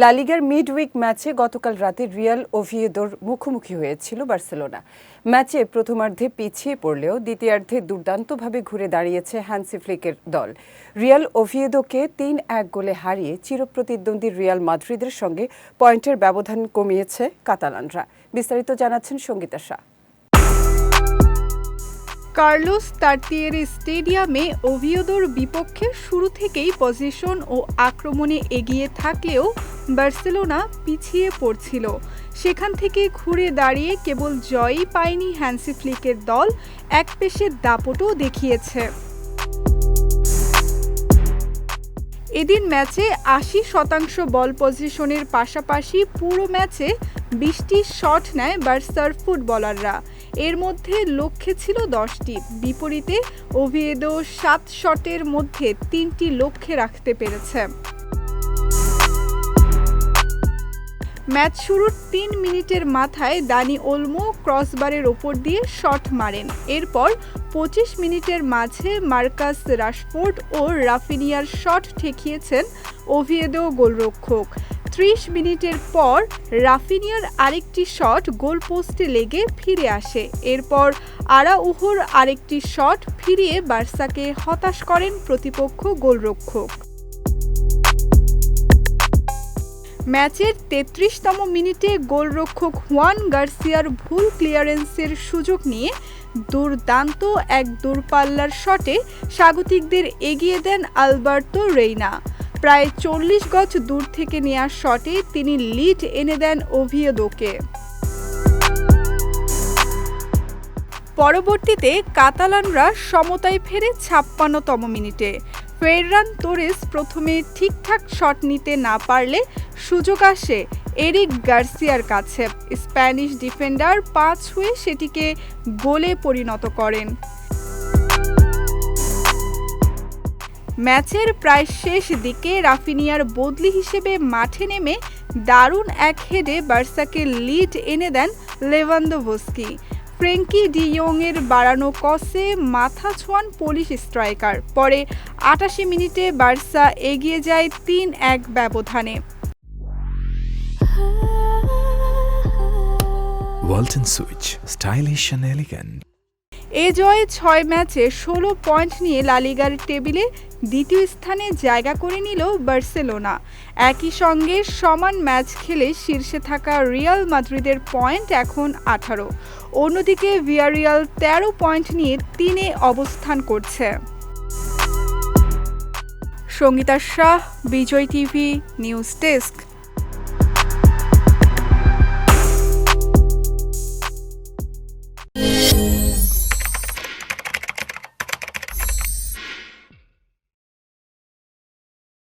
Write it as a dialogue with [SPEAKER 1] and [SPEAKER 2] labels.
[SPEAKER 1] লালিগার মিডউইক ম্যাচে গতকাল রাতে রিয়াল ওভিয়েদোর মুখোমুখি হয়েছিল বার্সেলোনা। ম্যাচে প্রথমার্ধে পিছিয়ে পড়লেও দ্বিতীয়ার্ধে দুর্দান্তভাবে ঘুরে দাঁড়িয়েছে হ্যান্সি ফ্লিকের দল। রিয়াল ওভিয়েদোকে তিন এক গোলে হারিয়ে চিরপ্রতিদ্বন্দ্বী রিয়াল মাদ্রিদের সঙ্গে পয়েন্টের ব্যবধান কমিয়েছে কাতালানরা। বিস্তারিত জানাচ্ছেন সঙ্গীতা শাহ।
[SPEAKER 2] কার্লোস তার্তিয়ের স্টেডিয়ামে ওভিওদোর বিপক্ষে শুরু থেকেই পজিশন ও আক্রমণে এগিয়ে থাকলেও বার্সেলোনা পিছিয়ে পড়ছিল। সেখান থেকে ঘুরে দাঁড়িয়ে কেবল জয়ই পায়নি হ্যান্সি ফ্লিকের দল, এক পেশে দাপটও দেখিয়েছে। এদিন ম্যাচে আশি শতাংশ বল পজিশনের পাশাপাশি পুরো ম্যাচে বিশটি শট নেয় বার্সার ফুটবলাররা। এর মধ্যে লক্ষ্যে ছিল দশটি। বিপরীতে ওভিয়েদো সাত শটের মধ্যে তিনটি লক্ষ্যে রাখতে পেরেছে। ম্যাচ শুরুর তিন মিনিটের মাথায় দানি ওলমো ক্রসবারের ওপর দিয়ে শট মারেন। এরপর পঁচিশ মিনিটের মাঝে মার্কাস রাশফোর্ড ও রাফিনিয়ার শট ঠেকিয়েছেন ওভিয়েদো গোলরক্ষক। ত্রিশ মিনিটের পর রাফিনিয়ার আরেকটি শট গোলপোস্টে লেগে ফিরে আসে। এরপর আরাউহোর আরেকটি শট ফিরিয়ে বার্সাকে হতাশ করেন প্রতিপক্ষ গোলরক্ষক। ম্যাচের তেত্রিশতম মিনিটে গোলরক্ষক হুয়ান গার্সিয়ার ভুল ক্লিয়ারেন্সের সুযোগ নিয়ে দুর্দান্ত এক দূরপাল্লার শটে স্বাগতিকদের এগিয়ে দেন আলবার্তো রেইনা। প্রায় চল্লিশ গজ দূর থেকে নেওয়া শটে তিনি লিড এনে দেন ওভিয়েদোকে। পরবর্তীতে কাতালানরা সমতায় ফেরে ছাপ্পান্নতম মিনিটে। ফেররান তোরেস প্রথমে ঠিকঠাক শট নিতে না পারলে সুযোগ আসে এরিক গার্সিয়ার কাছে। স্প্যানিশ ডিফেন্ডার পাঁচ হয়ে সেটিকে গোলে পরিণত করেন। ম্যাচের প্রায় শেষ দিকে রাফিনিয়ার বদলি হিসেবে মাঠে নেমে দারুণ এক হেডে বার্সাকে লিড এনে দেন লেভান্দোভস্কি। ফ্রেঙ্কি ডিয়ং এর বাড়ানো কসে মাথা ছোঁয়ান পুলিশ স্ট্রাইকার। পরে আটাশি মিনিটে বার্সা এগিয়ে যায় তিন এক ব্যবধানে।
[SPEAKER 3] and
[SPEAKER 2] এ জয়ে ছয় ম্যাচে ষোলো পয়েন্ট নিয়ে লালিগার টেবিলে দ্বিতীয় স্থানে জায়গা করে নিল বার্সেলোনা। একই সঙ্গে সমান ম্যাচ খেলে শীর্ষে থাকা রিয়াল মাদ্রিদের পয়েন্ট এখন আঠারো। অন্যদিকে ভিয়ারিয়াল তেরো পয়েন্ট নিয়ে তিনে অবস্থান করছে। Sangita Shah, Bijoy TV, news desk.